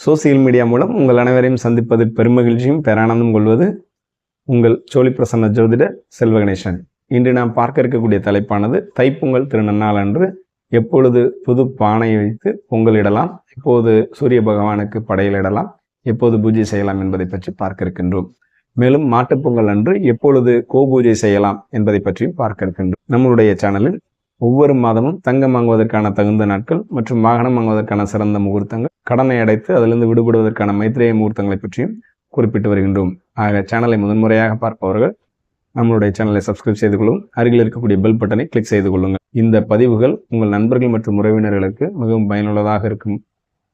Social media மூலம் உங்கள் அனைவரையும் சந்திப்பதில் பெருமகிழ்ச்சியும் பேரானந்தம் கொள்வது உங்கள் சோழி பிரசன்ன ஜோதிடர் செல்வ கணேசன். இன்று நாம் பார்க்க இருக்கக்கூடிய தலைப்பானது தைப்பொங்கல் திருநன்னாள் அன்று எப்பொழுது புது பானை வைத்து பொங்கலிடலாம் எப்போது சூரிய பகவானுக்கு படையலிடலாம் எப்போது பூஜை செய்யலாம் என்பதை பற்றி பார்க்க இருக்கின்றோம். மேலும் மாட்டுப் பொங்கல் அன்று எப்பொழுது கோ பூஜை செய்யலாம் என்பதை பற்றியும் பார்க்க இருக்கின்றோம். நம்மளுடைய சேனலில் ஒவ்வொரு மாதமும் தங்கம் வாங்குவதற்கான தகுந்த நாட்கள் மற்றும் வாகனம் வாங்குவதற்கான சிறந்த முகூர்த்தங்கள் கடனை அடைத்து அதிலிருந்து விடுபடுவதற்கான மைத்திரேய முகூர்த்தங்களை பற்றியும் குறிப்பிட்டு வருகின்றோம். ஆக சேனலை முதன்முறையாக பார்ப்பவர்கள் நம்மளுடைய சேனலை சப்ஸ்கிரைப் செய்து கொள்ளும் அருகில் இருக்கக்கூடிய பெல் பட்டனை கிளிக் செய்து கொள்ளுங்கள். இந்த பதிவுகள் உங்கள் நண்பர்கள் மற்றும் உறவினர்களுக்கு மிகவும் பயனுள்ளதாக இருக்கும்.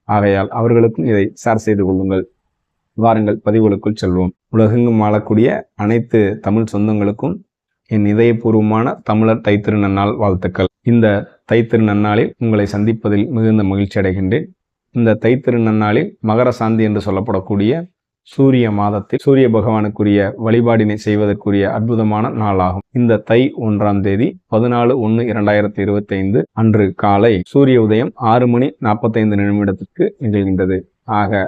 ஆகையால் அவர்களுக்கும் இதை ஷேர் செய்து கொள்ளுங்கள். வாருங்கள் பதிவுகளுக்குள் செல்வோம். உலகெங்கும் வாழக்கூடிய அனைத்து தமிழ் சொந்தங்களுக்கும் என் இதயபூர்வமான தமிழர் தைத்திரு நன்னாள் வாழ்த்துக்கள். இந்த தைத்திரு நன்னாளில் உங்களை சந்திப்பதில் மிகுந்த மகிழ்ச்சி அடைகின்றேன். இந்த தைத்திரு நன்னாளில் மகர சாந்தி என்று சொல்லப்படக்கூடிய சூரிய மாதத்தில் சூரிய பகவானுக்குரிய வழிபாடினை செய்வதற்குரிய அற்புதமான நாளாகும். இந்த தை ஒன்றாம் தேதி பதினாலு ஒன்று இரண்டாயிரத்தி இருபத்தி ஐந்து அன்று காலை சூரிய உதயம் ஆறு மணி நாற்பத்தைந்து நிமிடத்திற்கு நிகழ்கின்றது. ஆக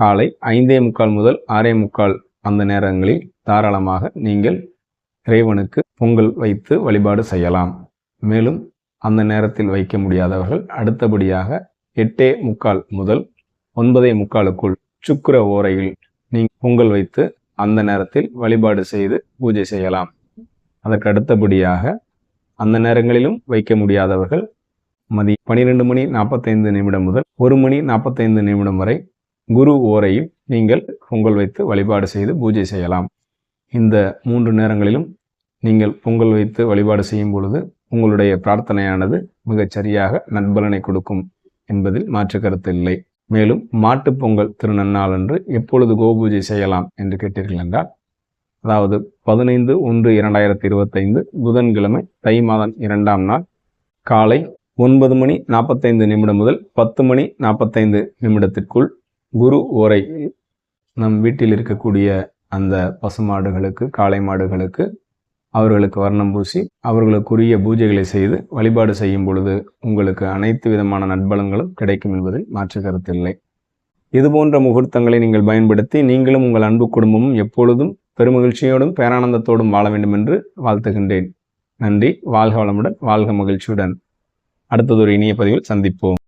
காலை ஐந்தே முக்கால் முதல் ஆறே முக்கால் அந்த நேரங்களில் தாராளமாக நீங்கள் இறைவனுக்கு பொங்கல் வைத்து வழிபாடு செய்யலாம். மேலும் அந்த நேரத்தில் வைக்க முடியாதவர்கள் அடுத்தபடியாக எட்டே முக்கால் முதல் ஒன்பதே முக்காலுக்குள் சுக்கர ஓரையில் நீங்கள் பொங்கல் வைத்து அந்த நேரத்தில் வழிபாடு செய்து பூஜை செய்யலாம். அதற்கு அடுத்தபடியாக அந்த நேரங்களிலும் வைக்க முடியாதவர்கள் மதி பனிரெண்டு மணி நாற்பத்தைந்து நிமிடம் முதல் ஒரு மணி நாற்பத்தைந்து நிமிடம் வரை குரு ஓரையில் நீங்கள் பொங்கல் வைத்து வழிபாடு செய்து பூஜை செய்யலாம். இந்த மூன்று நேரங்களிலும் நீங்கள் பொங்கல் வைத்து வழிபாடு செய்யும் பொழுது உங்களுடைய பிரார்த்தனையானது மிகச் சரியாக நண்பலனை கொடுக்கும். என்பதில் மாற்று கருத்து இல்லை. மேலும் மாட்டுப் பொங்கல் திருநன்னாள் அன்று எப்பொழுது கோபூஜை செய்யலாம் என்று கேட்டீர்கள் என்றால் அதாவது பதினைந்து ஒன்று இரண்டாயிரத்தி இருபத்தைந்து புதன்கிழமை தை மாதம் இரண்டாம் நாள் காலை ஒன்பது மணி நாற்பத்தைந்து நிமிடம் முதல் பத்து மணி நாற்பத்தைந்து நிமிடத்திற்குள் குரு ஓரை நம் வீட்டில் இருக்கக்கூடிய அந்த பசுமாடுகளுக்கு காளை மாடுகளுக்கு அவர்களுக்கு வர்ணம் பூசி அவர்களுக்குரிய பூஜைகளை செய்து வழிபாடு செய்யும் பொழுது உங்களுக்கு அனைத்து விதமான நட்பலங்களும் கிடைக்கும் என்பதில் மாற்று கருத்தில்லை இதுபோன்ற முகூர்த்தங்களை நீங்கள் பயன்படுத்தி நீங்களும் உங்கள் அன்பு குடும்பமும் எப்பொழுதும் பெருமகிழ்ச்சியோடும் பேரானந்தத்தோடும் வாழ வேண்டும் என்று வாழ்த்துகின்றேன். நன்றி. வாழ்க வளமுடன் வாழ்க மகிழ்ச்சியுடன். அடுத்ததொரு இனிய பதிவில் சந்திப்போம்.